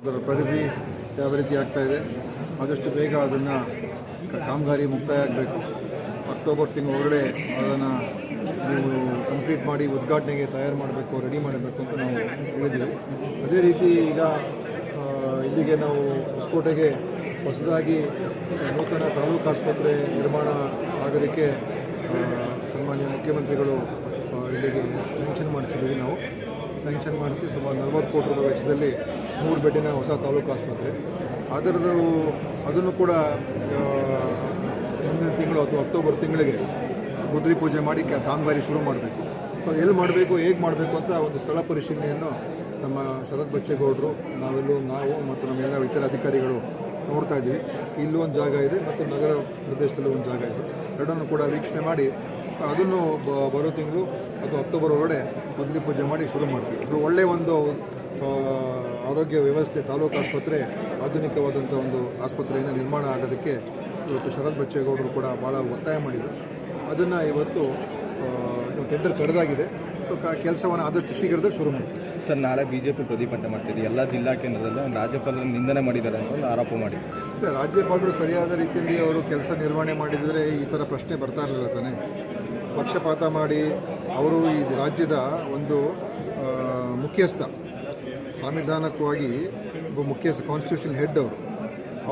ಅದರ ಪ್ರಗತಿ ಯಾವ ರೀತಿ ಆಗ್ತಾ ಇದೆ, ಆದಷ್ಟು ಬೇಗ ಅದನ್ನು ಕಾಮಗಾರಿ ಮುಕ್ತಾಯ ಆಗಬೇಕು ಅಕ್ಟೋಬರ್ ತಿಂಗಳ ಒಳಗಡೆ ಅದನ್ನು ನೀವು ಕಂಪ್ಲೀಟ್ ಮಾಡಿ ಉದ್ಘಾಟನೆಗೆ ತಯಾರು ಮಾಡಬೇಕು ರೆಡಿ ಮಾಡಬೇಕು ಅಂತ ನಾವು ಹೇಳಿದ್ದೀವಿ. ಅದೇ ರೀತಿ ಈಗ ಇಲ್ಲಿಗೆ ನಾವು ಹೊಸಕೋಟೆಗೆ ಹೊಸದಾಗಿ ನೂತನ ತಾಲೂಕು ಆಸ್ಪತ್ರೆ ನಿರ್ಮಾಣ ಆಗೋದಕ್ಕೆ ಸನ್ಮಾನ್ಯ ಮುಖ್ಯಮಂತ್ರಿಗಳು ಇಲ್ಲಿಗೆ ಸ್ಯಾಂಕ್ಷನ್ ಮಾಡಿಸಿದ್ದೀವಿ ನಾವು. ಸ್ಯಾಂಕ್ಷನ್ ಮಾಡಿಸಿ ಸುಮಾರು ನಲವತ್ತು ಕೋಟಿ ರೂಪಾಯಿ ವೆಚ್ಚದಲ್ಲಿ ಮೂರು ಬೆಡ್ಡಿನ ಹೊಸ ತಾಲೂಕು ಆಸ್ಪತ್ರೆ. ಅದರದ್ದು ಅದನ್ನು ಕೂಡ ಮುಂದಿನ ತಿಂಗಳು ಅಥವಾ ಅಕ್ಟೋಬರ್ ತಿಂಗಳಿಗೆ ಗುದ್ರಿ ಪೂಜೆ ಮಾಡಿ ಕಾಮಗಾರಿ ಶುರು ಮಾಡಬೇಕು. ಸೊ ಎಲ್ಲಿ ಮಾಡಬೇಕು, ಹೇಗೆ ಮಾಡಬೇಕು ಅಂತ ಒಂದು ಸ್ಥಳ ಪರಿಶೀಲನೆಯನ್ನು ನಮ್ಮ ಶರತ್ ಬಚ್ಚೇಗೌಡರು, ನಾವೆಲ್ಲೂ ನಾವು ಮತ್ತು ನಮ್ಮೆಲ್ಲ ಇತರ ಅಧಿಕಾರಿಗಳು ನೋಡ್ತಾ ಇದ್ದೀವಿ. ಇಲ್ಲೂ ಒಂದು ಜಾಗ ಇದೆ ಮತ್ತು ನಗರ ಪ್ರದೇಶದಲ್ಲೂ ಒಂದು ಜಾಗ ಇದೆ. ಎರಡನ್ನು ಕೂಡ ವೀಕ್ಷಣೆ ಮಾಡಿ, ಅದನ್ನು ಬರೋ ತಿಂಗಳು ಅಥವಾ ಅಕ್ಟೋಬರ್ ಒಳಗಡೆ ಗುದ್ಲಿ ಪೂಜೆ ಮಾಡಿ ಶುರು ಮಾಡ್ತೀವಿ. ಸೊ ಒಳ್ಳೆಯ ಒಂದು ಆರೋಗ್ಯ ವ್ಯವಸ್ಥೆ ತಾಲೂಕು ಆಸ್ಪತ್ರೆ ಆಧುನಿಕವಾದಂಥ ಒಂದು ಆಸ್ಪತ್ರೆಯನ್ನು ನಿರ್ಮಾಣ ಆಗೋದಕ್ಕೆ ಇವತ್ತು ಶರತ್ ಬಚ್ಚೇಗೌಡರು ಕೂಡ ಭಾಳ ಒತ್ತಾಯ ಮಾಡಿದರು. ಅದನ್ನು ಇವತ್ತು ಟೆಂಡರ್ ಕರೆದಾಗಿದೆ ಕೆಲಸವನ್ನು ಆದಷ್ಟು ಶೀಘ್ರದಲ್ಲಿ ಶುರು ಮಾಡ್ತೀವಿ ಸರ್ ನಾಳೆ ಬಿ ಜೆ ಪಿ ಪ್ರತಿಭಟನೆ ಮಾಡ್ತಿದೆ. ಎಲ್ಲ ಜಿಲ್ಲಾ ಕೇಂದ್ರದಲ್ಲೂ ರಾಜ್ಯಪಾಲರ ನಿಂದನೆ ಮಾಡಿದ್ದಾರೆ ಅಂತ ಒಂದು ಆರೋಪ ಮಾಡಿ ರಾಜ್ಯಪಾಲರು ಸರಿಯಾದ ರೀತಿಯಲ್ಲಿ ಅವರು ಕೆಲಸ ನಿರ್ವಹಣೆ ಮಾಡಿದರೆ ಈ ಥರ ಪ್ರಶ್ನೆ ಬರ್ತಾ ಇರಲಿಲ್ಲ ತಾನೆ. ಪಕ್ಷಪಾತ ಮಾಡಿ ಅವರು ಈ ರಾಜ್ಯದ ಒಂದು ಮುಖ್ಯಸ್ಥ ಸಾಂವಿಧಾನಿಕವಾಗಿ ಒಬ್ಬ ಮುಖ್ಯ ಕಾನ್ಸ್ಟಿಟ್ಯೂಷನ್ ಹೆಡ್ ಅವರು.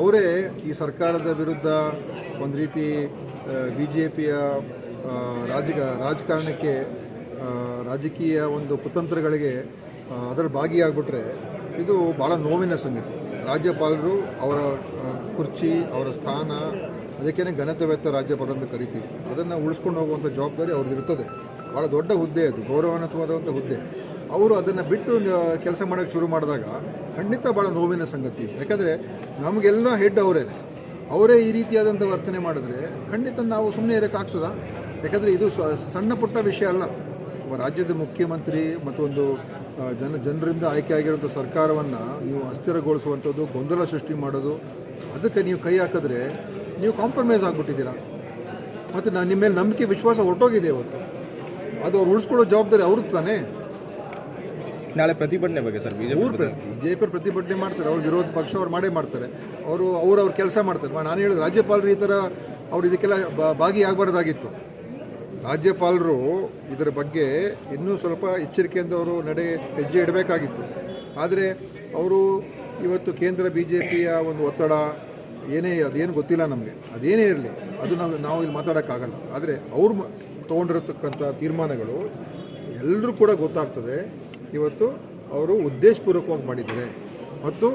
ಅವರೇ ಈ ಸರ್ಕಾರದ ವಿರುದ್ಧ ಒಂದು ರೀತಿ ಬಿ ಜೆ ಪಿಯ ರಾಜ ರಾಜಕಾರಣಕ್ಕೆ ರಾಜಕೀಯ ಒಂದು ಕುತಂತ್ರಗಳಿಗೆ ಅದರ ಭಾಗಿಯಾಗ್ಬಿಟ್ರೆ ಇದು ಭಾಳ ನೋವಿನ ಸಂಗತಿ. ರಾಜ್ಯಪಾಲರು ಅವರ ಕುರ್ಚಿ, ಅವರ ಸ್ಥಾನ ಅದಕ್ಕೇ ಘನತವ್ಯತ್ತ ರಾಜ್ಯಪಾಲ ಅಂತ ಕರಿತೀವಿ. ಅದನ್ನು ಉಳಿಸ್ಕೊಂಡು ಹೋಗುವಂಥ ಜವಾಬ್ದಾರಿ ಅವ್ರದ್ದು ಇರ್ತದೆ ಭಾಳ ದೊಡ್ಡ ಹುದ್ದೆ ಅದು ಗೌರವಾನ್ವಿತವಾದಂಥ ಹುದ್ದೆ. ಅವರು ಅದನ್ನು ಬಿಟ್ಟು ಕೆಲಸ ಮಾಡೋಕ್ಕೆ ಶುರು ಮಾಡಿದಾಗ ಖಂಡಿತ ಭಾಳ ನೋವಿನ ಸಂಗತಿ. ಯಾಕಂದರೆ ನಮಗೆಲ್ಲ ಹೆಡ್ ಅವರೇ. ಅವರೇ ಈ ರೀತಿಯಾದಂಥ ವರ್ತನೆ ಮಾಡಿದ್ರೆ ಖಂಡಿತ ನಾವು ಸುಮ್ಮನೆ ಇರೋಕ್ಕಾಗ್ತದ ಯಾಕಂದರೆ ಇದು ಸಣ್ಣ ಪುಟ್ಟ ವಿಷಯ ಅಲ್ಲ. ರಾಜ್ಯದ ಮುಖ್ಯಮಂತ್ರಿ ಮತ್ತು ಒಂದು ಜನ, ಜನರಿಂದ ಆಯ್ಕೆ ಆಗಿರುವಂಥ ಸರ್ಕಾರವನ್ನು ನೀವು ಅಸ್ಥಿರಗೊಳಿಸುವಂಥದ್ದು, ಗೊಂದಲ ಸೃಷ್ಟಿ ಮಾಡೋದು, ಅದಕ್ಕೆ ನೀವು ಕೈ ಹಾಕಿದ್ರೆ ನೀವು ಕಾಂಪ್ರಮೈಸ್ ಆಗಿಬಿಟ್ಟಿದ್ದೀರಾ. ಮತ್ತು ನಾನು ನಿಮ್ಮ ಮೇಲೆ ನಂಬಿಕೆ, ವಿಶ್ವಾಸ ಹೊರಟೋಗಿದೆ ಇವತ್ತು. ಅದು ಅವ್ರು ಉಳಿಸ್ಕೊಳ್ಳೋ ಜವಾಬ್ದಾರಿ ಅವ್ರದ್ದು ತಾನೇ? ನಾಳೆ ಪ್ರತಿಭಟನೆ ಬಗ್ಗೆ ಸರ್ ಬಿಜೆಪಿ ಬಿಜೆಪಿ ಪ್ರತಿಭಟನೆ ಮಾಡ್ತಾರೆ. ಅವ್ರ ವಿರೋಧ ಪಕ್ಷ ಅವ್ರು ಮಾಡೇ ಮಾಡ್ತಾರೆ. ಅವರು ಅವ್ರು ಅವ್ರ ಕೆಲಸ ಮಾಡ್ತಾರೆ. ನಾನು ಹೇಳಿದ ರಾಜ್ಯಪಾಲರು ಈ ಥರ ಅವ್ರು ಇದಕ್ಕೆಲ್ಲ ಭಾಗಿಯಾಗಬಾರ್ದಾಗಿತ್ತು. ರಾಜ್ಯಪಾಲರು ಇದರ ಬಗ್ಗೆ ಇನ್ನೂ ಸ್ವಲ್ಪ ಎಚ್ಚರಿಕೆಯಿಂದ ಅವರು ನಡೆ ಹೆಜ್ಜೆ ಇಡಬೇಕಾಗಿತ್ತು. ಆದರೆ ಅವರು ಇವತ್ತು ಕೇಂದ್ರ ಬಿ ಜೆ ಪಿಯ ಒಂದು ಒತ್ತಡ ಏನೇ ಅದೇನು ಗೊತ್ತಿಲ್ಲ ನಮಗೆ. ಅದೇನೇ ಇರಲಿ. ಅದು ನಾವು ನಾವು ಇಲ್ಲಿ ಮಾತಾಡೋಕ್ಕಾಗಲ್ಲ. ಆದರೆ ಅವ್ರು ತೊಗೊಂಡಿರತಕ್ಕಂಥ ತೀರ್ಮಾನಗಳು ಎಲ್ಲರೂ ಕೂಡ ಗೊತ್ತಾಗ್ತದೆ. ಇವತ್ತು ಅವರು ಉದ್ದೇಶಪೂರ್ವಕವಾಗಿ ಮಾಡಿದ್ದಾರೆ. ಮತ್ತು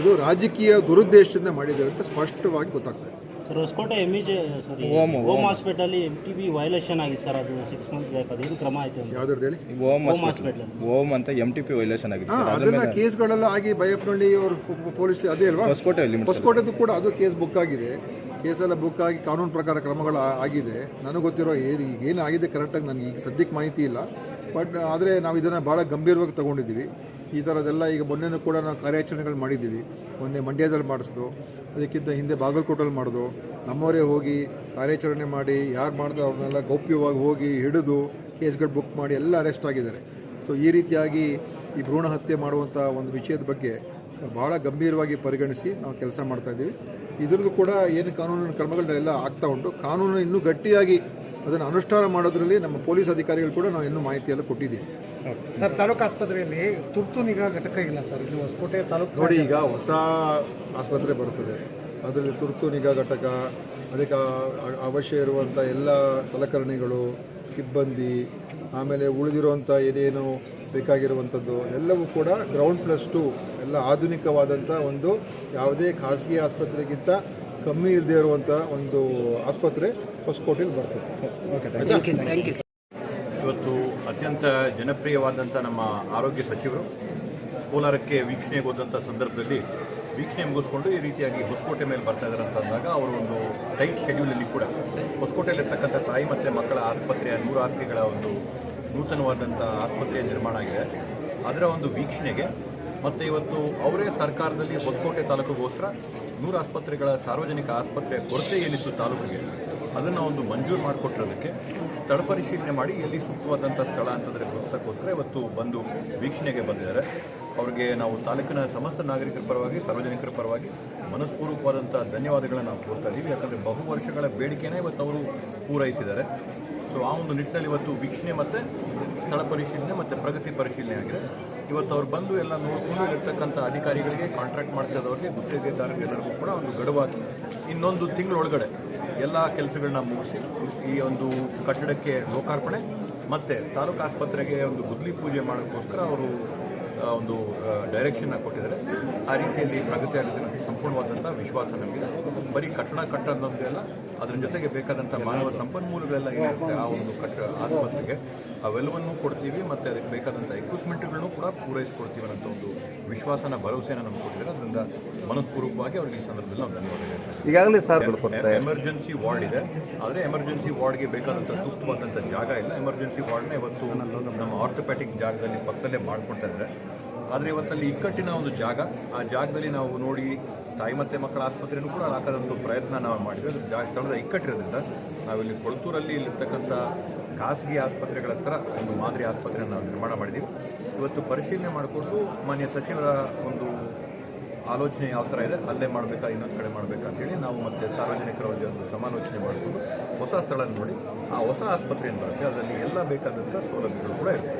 ಇದು ರಾಜಕೀಯ ದುರುದ್ದೇಶದಿಂದ ಮಾಡಿದ್ದಾರೆ ಅಂತ ಸ್ಪಷ್ಟವಾಗಿ ಗೊತ್ತಾಗ್ತದೆ. Sir Hosakote M E J sorry Om, home hospital M T B violation ಆಗಿತ್ತು ಸರ್. ಅದು ಸಿಕ್ಸ್ ಮಂತ್ ಬ್ಯಾಕ್ ಇದು ಕ್ರಮ ಆಯ್ತು ಅಂತ. ಯಾವ್ದಾದ್ರು ಹೇಳಿ? ಓಮ್ ಹೋಮ್ ಹಾಸ್ಪಿಟಲ್ ಓಮ್ ಅಂತ ಎಂ ಟಿ ಪಿ ವೈಲೇಷನ್ ಆಗಿದೆ ಅದನ್ನ ಕೇಸ್ಗಳೆಲ್ಲ ಆಗಿ ಬೈಯಪ್ಪನಹಳ್ಳಿ ಅವರು ಪೊಲೀಸ್ ಅದೇ ಅಲ್ವಾ? ಹೊಸಕೋಟೆ ಹೊಸಕೋಟೆದು ಕೂಡ ಅದು ಕೇಸ್ ಬುಕ್ ಆಗಿದೆ. ಕೇಸೆಲ್ಲ ಬುಕ್ ಆಗಿ ಕಾನೂನು ಪ್ರಕಾರ ಕ್ರಮಗಳು ಆಗಿದೆ. ನನಗೆ ಗೊತ್ತಿರೋ ಏನು ಏನು ಆಗಿದೆ ಕರೆಕ್ಟಾಗಿ ನನಗೆ ಈಗ ಸದ್ಯಕ್ಕೆ ಮಾಹಿತಿ ಇಲ್ಲ. ಬಟ್ ಆದರೆ ನಾವು ಇದನ್ನು ಭಾಳ ಗಂಭೀರವಾಗಿ ತಗೊಂಡಿದ್ದೀವಿ. ಈ ಥರದ್ದೆಲ್ಲ ಈಗ ಮೊನ್ನೆನೂ ಕೂಡ ನಾವು ಕಾರ್ಯಾಚರಣೆಗಳು ಮಾಡಿದ್ದೀವಿ. ಮೊನ್ನೆ ಮಂಡ್ಯದಲ್ಲಿ ಮಾಡಿಸ್ದು, ಅದಕ್ಕಿಂತ ಹಿಂದೆ ಬಾಗಲಕೋಟಲ್ಲಿ ಮಾಡಿದು. ನಮ್ಮವರೇ ಹೋಗಿ ಕಾರ್ಯಾಚರಣೆ ಮಾಡಿ, ಯಾರು ಮಾಡಿದ್ರು ಅವ್ರನ್ನೆಲ್ಲ ಗೌಪ್ಯವಾಗಿ ಹೋಗಿ ಹಿಡಿದು ಕೇಸ್ಗಳು ಬುಕ್ ಮಾಡಿ ಎಲ್ಲ ಅರೆಸ್ಟ್ ಆಗಿದ್ದಾರೆ. ಸೊ ಈ ರೀತಿಯಾಗಿ ಈ ಭ್ರೂಣ ಹತ್ಯೆ ಮಾಡುವಂಥ ಒಂದು ವಿಷಯದ ಬಗ್ಗೆ ಭಾಳ ಗಂಭೀರವಾಗಿ ಪರಿಗಣಿಸಿ ನಾವು ಕೆಲಸ ಮಾಡ್ತಾ ಇದ್ದೀವಿ. ಇದ್ರದ್ದು ಕೂಡ ಏನು ಕಾನೂನಿನ ಕ್ರಮಗಳನ್ನೆಲ್ಲ ಆಗ್ತಾ ಉಂಟು. ಕಾನೂನು ಇನ್ನೂ ಗಟ್ಟಿಯಾಗಿ ಅದನ್ನು ಅನುಷ್ಠಾನ ಮಾಡೋದ್ರಲ್ಲಿ ನಮ್ಮ ಪೊಲೀಸ್ ಅಧಿಕಾರಿಗಳು ಕೂಡ ನಾವು ಇನ್ನೂ ಮಾಹಿತಿಯೆಲ್ಲ ಕೊಟ್ಟಿದ್ದೀವಿ. ಸರ್ ತಾಲೂಕು ಆಸ್ಪತ್ರೆಯಲ್ಲಿ ತುರ್ತು ನಿಗಾ ಘಟಕ ಇಲ್ಲ ಸರ್. ಇಲ್ಲಿ ಹೊಸಕೋಟೆ ತಾಲೂಕು ನೋಡಿ ಈಗ ಹೊಸ ಆಸ್ಪತ್ರೆ ಬರುತ್ತದೆ. ಅದರಲ್ಲಿ ತುರ್ತು ನಿಗಾ ಘಟಕ ಅದಕ್ಕೆ ಅವಶ್ಯ ಇರುವಂಥ ಎಲ್ಲ ಸಲಕರಣೆಗಳು ಸಿಬ್ಬಂದಿ ಆಮೇಲೆ ಉಳಿದಿರುವಂಥ ಏನೇನು ಬೇಕಾಗಿರುವಂಥದ್ದು ಎಲ್ಲವೂ ಕೂಡ ಗ್ರೌಂಡ್ ಪ್ಲಸ್ ಟು ಎಲ್ಲ ಆಧುನಿಕವಾದಂಥ ಒಂದು ಯಾವುದೇ ಖಾಸಗಿ ಆಸ್ಪತ್ರೆಗಿಂತ ಕಮ್ಮಿ ಇಲ್ಲದೆ ಇರುವಂಥ ಒಂದು ಆಸ್ಪತ್ರೆ ಹೊಸಕೋಟೆಯಲ್ಲಿ ಬರ್ತದೆ? ಇವತ್ತು ಅತ್ಯಂತ ಜನಪ್ರಿಯವಾದಂಥ ನಮ್ಮ ಆರೋಗ್ಯ ಸಚಿವರು ಕೋಲಾರಕ್ಕೆ ವೀಕ್ಷಣೆಗೆ ಹೋದಂಥ ಸಂದರ್ಭದಲ್ಲಿ ವೀಕ್ಷಣೆ ಮುಗಿಸ್ಕೊಂಡು ಈ ರೀತಿಯಾಗಿ ಹೊಸಕೋಟೆ ಮೇಲೆ ಬರ್ತಾ ಇದ್ದಾರೆ ಅಂತ ಅಂದಾಗ ಅವರು ಒಂದು ಟೈಟ್ ಶೆಡ್ಯೂಲಲ್ಲಿ ಕೂಡ ಹೊಸಕೋಟೆಯಲ್ಲಿರ್ತಕ್ಕಂಥ ತಾಯಿ ಮತ್ತು ಮಕ್ಕಳ ಆಸ್ಪತ್ರೆಯ ನೂರು ಹಾಸಿಗೆಗಳ ಒಂದು ನೂತನವಾದಂಥ ಆಸ್ಪತ್ರೆಯ ನಿರ್ಮಾಣ ಆಗಿದೆ. ಅದರ ಒಂದು ವೀಕ್ಷಣೆಗೆ ಮತ್ತು ಇವತ್ತು ಅವರೇ ಸರ್ಕಾರದಲ್ಲಿ ಹೊಸಕೋಟೆ ತಾಲೂಕಿಗೋಸ್ಕರ ನೂರು ಆಸ್ಪತ್ರೆಗಳ ಸಾರ್ವಜನಿಕ ಆಸ್ಪತ್ರೆಯ ಕೊರತೆ ಏನಿತ್ತು ತಾಲೂಕಿಗೆ, ಅದನ್ನು ಒಂದು ಮಂಜೂರು ಮಾಡಿಕೊಟ್ಟಿರೋದಕ್ಕೆ ಸ್ಥಳ ಪರಿಶೀಲನೆ ಮಾಡಿ, ಎಲ್ಲಿ ಸೂಕ್ತವಾದಂಥ ಸ್ಥಳ ಅಂತಂದರೆ ಗುರುತಿಸೋಕ್ಕೋಸ್ಕರ ಇವತ್ತು ಬಂದು ವೀಕ್ಷಣೆಗೆ ಬಂದಿದ್ದಾರೆ. ಅವರಿಗೆ ನಾವು ತಾಲೂಕಿನ ಸಮಸ್ತ ನಾಗರಿಕರ ಪರವಾಗಿ, ಸಾರ್ವಜನಿಕರ ಪರವಾಗಿ ಮನಸ್ಪೂರ್ವಕವಾದಂಥ ಧನ್ಯವಾದಗಳನ್ನು ನಾವು ಕೋರ್ತಾ ಇದ್ದೀವಿ ಯಾಕಂದರೆ ಬಹು ವರ್ಷಗಳ ಬೇಡಿಕೆನೇ ಇವತ್ತು ಅವರು ಪೂರೈಸಿದ್ದಾರೆ. ಸೊ ಆ ಒಂದು ನಿಟ್ಟಿನಲ್ಲಿ ಇವತ್ತು ವೀಕ್ಷಣೆ ಮತ್ತು ಸ್ಥಳ ಪರಿಶೀಲನೆ ಮತ್ತು ಪ್ರಗತಿ ಪರಿಶೀಲನೆ ಆಗಿದೆ. ಇವತ್ತು ಅವ್ರು ಬಂದು ಎಲ್ಲ ನೋಡಿಕೊಂಡು ಇರ್ತಕ್ಕಂಥ ಅಧಿಕಾರಿಗಳಿಗೆ ಕಾಂಟ್ರಾಕ್ಟ್ ಮಾಡ್ತಿದ್ದವ್ರಿಗೆ ಗುತ್ತಿಗೆದಾರರಿಗೆಲ್ಲರಿಗೂ ಕೂಡ ಒಂದು ಗಡುವಾಗಿ ಇನ್ನೊಂದು ತಿಂಗಳೊಳಗಡೆ ಎಲ್ಲ ಕೆಲಸಗಳನ್ನ ಮುಗಿಸಿ ಈ ಒಂದು ಕಟ್ಟಡಕ್ಕೆ ಲೋಕಾರ್ಪಣೆ ಮತ್ತು ತಾಲೂಕು ಆಸ್ಪತ್ರೆಗೆ ಒಂದು ಗುದ್ಲಿ ಪೂಜೆ ಮಾಡೋಕ್ಕೋಸ್ಕರ ಅವರು ಒಂದು ಡೈರೆಕ್ಷನ್ನ ಕೊಟ್ಟಿದ್ದಾರೆ. ಆ ರೀತಿಯಲ್ಲಿ ಪ್ರಗತಿ ಆಗೋದಿಲ್ಲ ಸಂಪೂರ್ಣವಾದಂಥ ವಿಶ್ವಾಸ ನಮಗೆ ಬರೀ ಕಟ್ಟಡ ಕಟ್ಟೋದೊಂದೇ ಅಲ್ಲ ಅದ್ರ ಜೊತೆಗೆ ಬೇಕಾದಂಥ ಮಾನವ ಸಂಪನ್ಮೂಲಗಳೆಲ್ಲ ಏನಿರುತ್ತೆ ಆ ಒಂದು ಕಟ್ಟ ಆಸ್ಪತ್ರೆಗೆ ಅವೆಲ್ಲವನ್ನೂ ಕೊಡ್ತೀವಿ ಮತ್ತು ಅದಕ್ಕೆ ಬೇಕಾದಂಥ ಎಕ್ವಿಪ್ಮೆಂಟ್ಗಳನ್ನು ಕೂಡ ಪೂರೈಸಿಕೊಡ್ತೀವಿ ಅನ್ನೋಂಥ ಒಂದು ವಿಶ್ವಾಸನ ಭರವಸೆನ ನಮ್ಗೆ ಕೊಟ್ಟಿದ್ದಾರೆ. ಅದರಿಂದ ಮನಸ್ಪೂರ್ವಕವಾಗಿ ಅವ್ರಿಗೆ ಈ ಸಂದರ್ಭದಲ್ಲಿ ನಾವು ಧನ್ಯವಾದ ಈಗಾಗಲೇ ಸರ್ ಎಮರ್ಜೆನ್ಸಿ ವಾರ್ಡ್ ಇದೆ. ಆದರೆ ಎಮರ್ಜೆನ್ಸಿ ವಾರ್ಡ್ಗೆ ಬೇಕಾದಂಥ ಸೂಕ್ತವಾದಂಥ ಜಾಗ ಇಲ್ಲ. ಎಮರ್ಜೆನ್ಸಿ ವಾರ್ಡ್ನ ಇವತ್ತು ನಮ್ಮ ಆರ್ಥೋಪ್ಯಾಟಿಕ್ ಜಾಗದಲ್ಲಿ ಪಕ್ಕದಲ್ಲೇ ಮಾಡ್ಕೊಳ್ತಾ ಇದ್ದಾರೆ. ಆದರೆ ಇವತ್ತಲ್ಲಿ ಇಕ್ಕಟ್ಟಿನ ಒಂದು ಜಾಗ, ಆ ಜಾಗದಲ್ಲಿ ನಾವು ನೋಡಿ ತಾಯಿ ಮತ್ತೆ ಮಕ್ಕಳ ಆಸ್ಪತ್ರೆಯೂ ಕೂಡ ಹಾಕೋದೊಂದು ಪ್ರಯತ್ನ ನಾವು ಮಾಡಿದ್ವಿ. ಅದು ಜಾಗ, ಸ್ಥಳದ ಇಕ್ಕಟ್ಟಿರೋದ್ರಿಂದ ನಾವಿಲ್ಲಿ ಕೊಳ್ತೂರಲ್ಲಿ ಇಲ್ಲಿರ್ತಕ್ಕಂಥ ಖಾಸಗಿ ಆಸ್ಪತ್ರೆಗಳ ಹತ್ರ ಒಂದು ಮಾದರಿ ಆಸ್ಪತ್ರೆಯನ್ನು ನಾವು ನಿರ್ಮಾಣ ಮಾಡಿದ್ದೀವಿ ಇವತ್ತು ಪರಿಶೀಲನೆ ಮಾಡಿಕೊಂಡು ಮಾನ್ಯ ಸಚಿವರ ಒಂದು ಆಲೋಚನೆ ಯಾವ ಥರ ಇದೆ, ಅಲ್ಲೇ ಮಾಡಬೇಕಾ, ಇನ್ನೊಂದು ಕಡೆ ಮಾಡಬೇಕಾ ಅಂತೇಳಿ ನಾವು ಮತ್ತೆ ಸಾರ್ವಜನಿಕರ ಒಂದು ಒಂದು ಸಮಾಲೋಚನೆ ಮಾಡಿಕೊಂಡು ಹೊಸ ಸ್ಥಳ ನೋಡಿ, ಆ ಹೊಸ ಆಸ್ಪತ್ರೆ ಏನು ಬರುತ್ತೆ ಅದರಲ್ಲಿ ಎಲ್ಲ ಬೇಕಾದಂಥ ಸೌಲಭ್ಯಗಳು ಕೂಡ ಇರುತ್ತೆ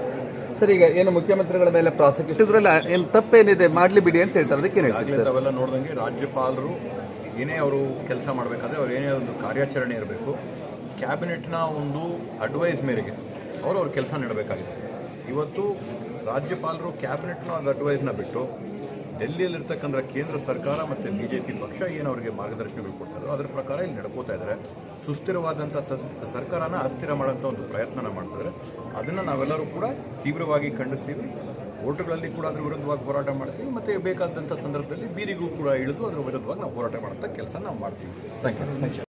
ಸರ್ ಈಗ ಏನು ಮುಖ್ಯಮಂತ್ರಿಗಳ ಮೇಲೆ ಪ್ರಾಸಿಕ್ಯೂಷನ್ ಇದ್ರಲ್ಲಿ ಏನು ತಪ್ಪೇನಿದೆ ಮಾಡ್ಲಿ ಬಿಡಿ ಅಂತ ಹೇಳ್ತಾರೆ ಅದಕ್ಕೆ ಅವೆಲ್ಲ ನೋಡಿದಂಗೆ ನೋಡ್ದಂಗೆ ರಾಜ್ಯಪಾಲರು ಏನೇ ಅವರು ಕೆಲಸ ಮಾಡಬೇಕಾದ್ರೆ ಅವ್ರು ಏನೇ ಒಂದು ಕಾರ್ಯಾಚರಣೆ ಇರಬೇಕು. ಕ್ಯಾಬಿನೆಟ್ನ ಒಂದು ಅಡ್ವೈಸ್ ಮೇರೆಗೆ ಅವರು ಅವ್ರ ಕೆಲಸ ನೀಡಬೇಕಾಗಿದೆ. ಇವತ್ತು ರಾಜ್ಯಪಾಲರು ಕ್ಯಾಬಿನೆಟ್ನ ಒಂದು ಅಡ್ವೈಸ್ನ ಬಿಟ್ಟು ಡೆಲ್ಲಿಯಲ್ಲಿರ್ತಕ್ಕಂಥ ಕೇಂದ್ರ ಸರ್ಕಾರ ಮತ್ತು ಬಿ ಜೆ ಪಿ ಪಕ್ಷ ಏನು ಅವರಿಗೆ ಮಾರ್ಗದರ್ಶನಗಳು ಕೊಡ್ತಾರೋ ಅದರ ಪ್ರಕಾರ ಇಲ್ಲಿ ನಡ್ಕೋತಾ ಇದ್ದಾರೆ. ಸುಸ್ಥಿರವಾದಂಥ ಸಸ್, ಸರ್ಕಾರನ ಅಸ್ಥಿರ ಮಾಡೋಂಥ ಒಂದು ಪ್ರಯತ್ನನ ಮಾಡ್ತಿದ್ದಾರೆ ಅದನ್ನು ನಾವೆಲ್ಲರೂ ಕೂಡ ತೀವ್ರವಾಗಿ ಖಂಡಿಸ್ತೀವಿ. ಓಟುಗಳಲ್ಲಿ ಕೂಡ ಅದರ ವಿರುದ್ಧವಾಗಿ ಹೋರಾಟ ಮಾಡ್ತೀವಿ. ಮತ್ತು ಬೇಕಾದಂಥ ಸಂದರ್ಭದಲ್ಲಿ ಬೀರಿಗೂ ಕೂಡ ಇಳಿದು ಅದರ ವಿರುದ್ಧವಾಗಿ ನಾವು ಹೋರಾಟ ಮಾಡೋಂಥ ಕೆಲಸ ನಾವು ಮಾಡ್ತೀವಿ. Thank you